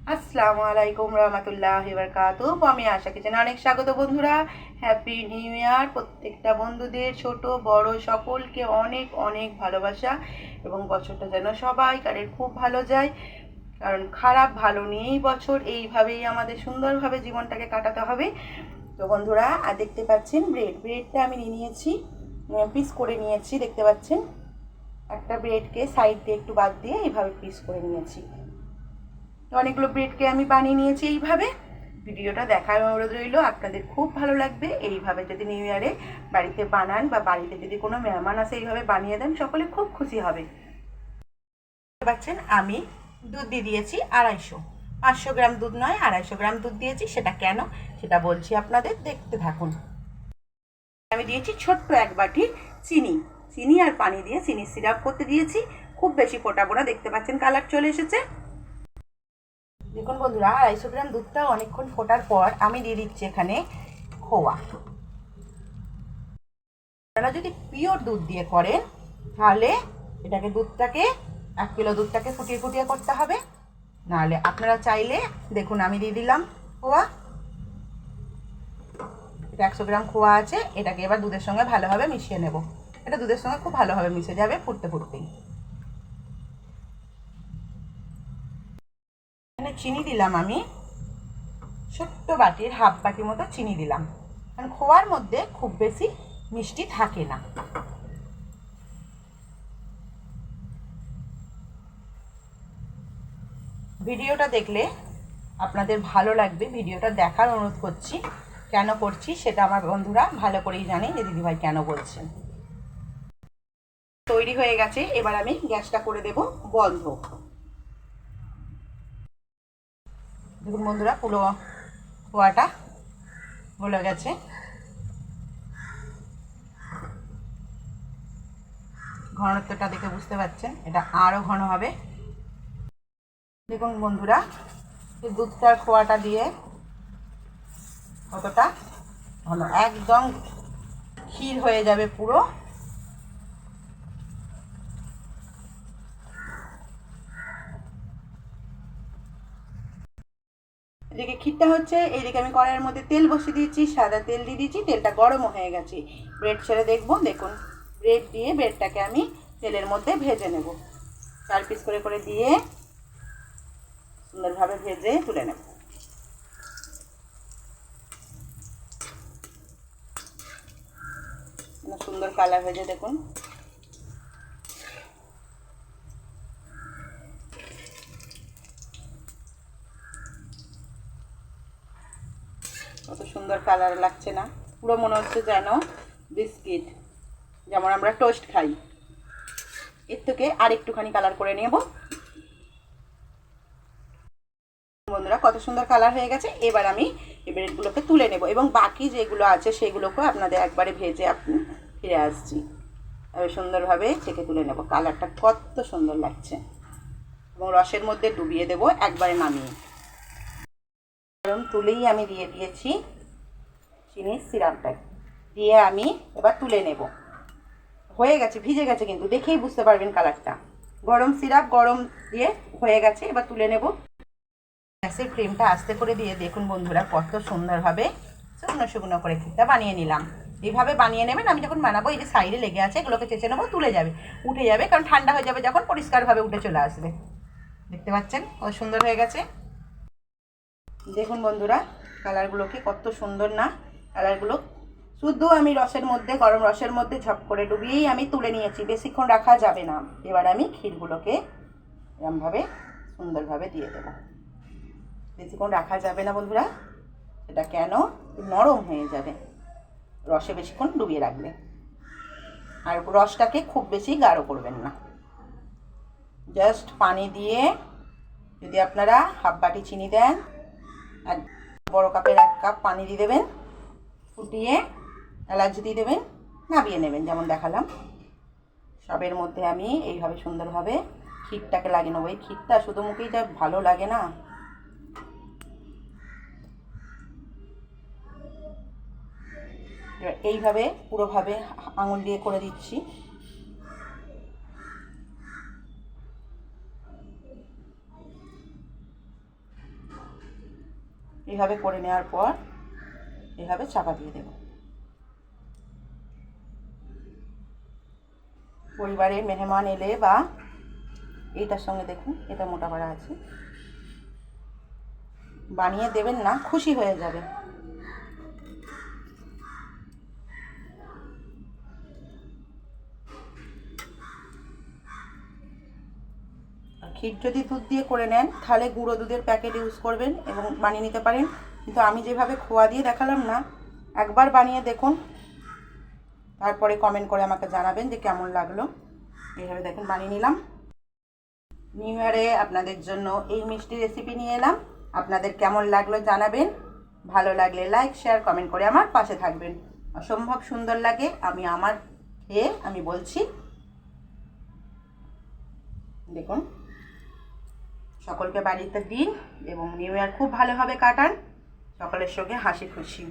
আসসালামু আলাইকুম রহমতুল্লাহ বারকাতু আমি আশা কিচেন অনেক স্বাগত বন্ধুরা। হ্যাপি নিউ ইয়ার প্রত্যেকটা বন্ধুদের ছোট, বড় সকলকে অনেক অনেক ভালোবাসা এবং বছরটা যেন সবাই কারের খুব ভালো যায়। কারণ খারাপ ভালো নিয়েই বছর, এইভাবেই আমাদের সুন্দরভাবে জীবনটাকে কাটাতে হবে। তো বন্ধুরা, আর দেখতে পাচ্ছেন ব্রেড ব্রেডটা আমি নিয়ে নিয়েছি পিস করে নিয়েছি, দেখতে পাচ্ছেন? একটা ব্রেডকে সাইড দিয়ে একটু বাদ দিয়ে এইভাবে পিস করে নিয়েছি। অনেকগুলো ব্রেডকে আমি বানিয়ে নিয়েছি এইভাবে। ভিডিওটা দেখার অনুরোধ রইল, আপনাদের খুব ভালো লাগবে। এইভাবে যদি নিউ ইয়ারে বাড়িতে বানান বা বাড়িতে যদি কোনো মেহমান আসে, এইভাবে বানিয়ে দেন, সকলে খুব খুশি হবে। পাচ্ছেন, আমি দুধ দিয়ে দিয়েছি আড়াইশো। পাঁচশো গ্রাম দুধ নয়, আড়াইশো গ্রাম দুধ দিয়েছি। সেটা কেন? সেটা বলছি আপনাদের, দেখতে থাকুন। আমি দিয়েছি ছোট্ট এক বাটি চিনি। চিনি আর পানি দিয়ে চিনি সিরাপ করতে দিয়েছি। খুব বেশি ফোটাবো না, দেখতে পাচ্ছেন কালার চলে এসেছে। দেখুন বন্ধুরা, আড়াইশো গ্রাম দুধটা অনেকক্ষণ ফোটার পর আমি দিয়ে দিচ্ছি এখানে খোয়া। আপনারা যদি পিওর দুধ দিয়ে করেন, তাহলে এটাকে দুধটাকে, এক কিলো দুধটাকে ফুটিয়ে ফুটিয়ে করতে হবে। নাহলে আপনারা চাইলে, দেখুন আমি দিয়ে দিলাম খোয়া। এটা একশো গ্রাম খোয়া আছে, এটাকে এবার দুধের সঙ্গে ভালোভাবে মিশিয়ে নেব। এটা দুধের সঙ্গে খুব ভালোভাবে মিশে যাবে ফুটতে ফুটতেই। চিনি দিলাম আমি। ছোট্ট বাটির হাফ বাটি মতো চিনি দিলাম। কারণ খোয়ার মধ্যে খুব বেশি মিষ্টি থাকে না। ভিডিওটা দেখলে আপনাদের ভালো লাগবে। ভিডিওটা দেখার অনুরোধ করছি। কেন করছি সেটা আমার বন্ধুরা ভালো করেই জানে যে দিদিভাই কেন বলছেন। তৈরি হয়ে গেছে। এবার আমি গ্যাসটা করে দেব বন্ধ। দেখুন বন্ধুরা, পুরো খোয়াটা গলে গেছে। ঘনত্বটা দেখে বুঝতে পারছেন এটা আরও ঘন হবে। দেখুন বন্ধুরা, এই দুধটার খোয়াটা দিয়ে কতটা ভালো একদম ক্ষীর হয়ে যাবে পুরো। এদিকে ক্ষীরটা হচ্ছে এইদিকে আমি কড়াইয়ের মধ্যে তেল বসিয়ে দিয়েছি, সাদা তেল দিয়ে দিয়েছি, তেলটা গরমও হয়ে গেছে। ব্রেড ছেড়ে দেখব, দেখুন, ব্রেড দিয়ে ব্রেডটাকে আমি তেলের মধ্যে ভেজে নেব। চার পিস করে করে দিয়ে সুন্দরভাবে ভেজে তুলে নেব। সুন্দর কালার হয়েছে দেখুন। কত সুন্দর কালার লাগছে না। পুরো মনে হচ্ছে যেন বিস্কিট। যেমন আমরা টোস্ট খাই। এর থেকে আর একটুখানি কালার করে নেব। বন্ধুরা, কত সুন্দর কালার হয়ে গেছে। এবার আমি এই ব্রেডগুলোকে তুলে নেব এবং বাকি যেগুলো আছে সেগুলোকেও আপনাদের একবারে ভেজে আপনি ফিরে আসছি। সুন্দরভাবে ছেঁকে তুলে নেব। কালারটা কত সুন্দর লাগছে। এবং রসের মধ্যে ডুবিয়ে দেব, একবারে নামিয়ে। গরম তুলেই আমি দিয়ে দিয়েছি চিনির সিরাপটা দিয়ে আমি এবার তুলে নেব। হয়ে গেছে, ভিজে গেছে কিন্তু, দেখেই বুঝতে পারবেন কালারটা। গরম সিরাপ, গরম দিয়ে হয়ে গেছে, এবার তুলে নেব। গ্যাসের ফ্লেমটা আস্তে করে দিয়ে দেখুন বন্ধুরা, কত সুন্দরভাবে শুকনো শুকনো করে খিরটা বানিয়ে নিলাম। এইভাবে বানিয়ে নেবেন, আমি যখন বানাবো, এই যে সাইডে লেগে আছে, এগুলোকে চেঁচে নেব, তুলে যাবে। উঠে যাবে, কারণ ঠান্ডা হয়ে যাবে, যখন পরিষ্কারভাবে উঠে চলে আসবে। দেখতে পাচ্ছেন, কত সুন্দর হয়ে গেছে। দেখুন বন্ধুরা কালারগুলোকে কত সুন্দর না? কালারগুলো শুধু আমি রসের মধ্যে, গরম রসের মধ্যে ঝপ করে ডুবিয়েই আমি তুলে নিয়েছি, বেশিক্ষণ রাখা যাবে না। এবার আমি ক্ষীরগুলোকে এরমভাবে, সুন্দরভাবে দিয়ে দেবো। বেশিক্ষণ রাখা যাবে না বন্ধুরা সেটা কেন? নরম হয়ে যাবে, রসে বেশিক্ষণ ডুবিয়ে রাখবে। আর রসটাকে খুব বেশি গাঢ় করবেন না। জাস্ট পানি দিয়ে যদি আপনারা হাফ বাটি চিনি দেন এক বড় কাপের এক কাপ পানি দিয়ে দেবেন, ফুটিয়ে এলাচ দিয়ে দেবেন, নাবিয়ে নেবেন, যেমন দেখালাম। সবের মধ্যে আমি এইভাবে সুন্দরভাবে ক্ষীরটাকে লাগিয়ে নেব। এই ক্ষীরটা শুধু মুখেই যা ভালো লাগে না। এইভাবে পুরোভাবে আঙুল দিয়ে করে দিচ্ছি। এইভাবে করে নেওয়ার পর এভাবে চাপা দিয়ে দেব। পরিবারে মেহমান এলে বা এইটার সঙ্গে দেখুন, এটা মোটা করা আছে। বানিয়ে দেবেন না, খুশি হয়ে যাবে আর ক্ষীর যদি দুধ দিয়ে করে নেন, তাহলে গুঁড়ো দুধের প্যাকেট ইউজ করবেন এবং বানিয়ে নিতে পারেন। কিন্তু আমি যেভাবে খোয়া দিয়ে দেখালাম না, একবার বানিয়ে দেখুন। তারপরে কমেন্ট করে আমাকে জানাবেন যে কেমন লাগল। এইভাবে দেখুন, বানিয়ে নিলাম। নিউ ইয়ারে আপনাদের জন্য এই মিষ্টি রেসিপি নিয়ে এলাম। আপনাদের কেমন লাগল জানাবেন। ভালো লাগলে লাইক শেয়ার কমেন্ট করে আমার পাশে থাকবেন। অসম্ভব সুন্দর লাগে, আমি আমার খেয়ে আমি বলছি। দেখুন। সকলকে বাড়িতে দিন এবং নিউ ইয়ার খুব ভালোভাবে কাটান। সকলের সঙ্গে হাসি খুশি।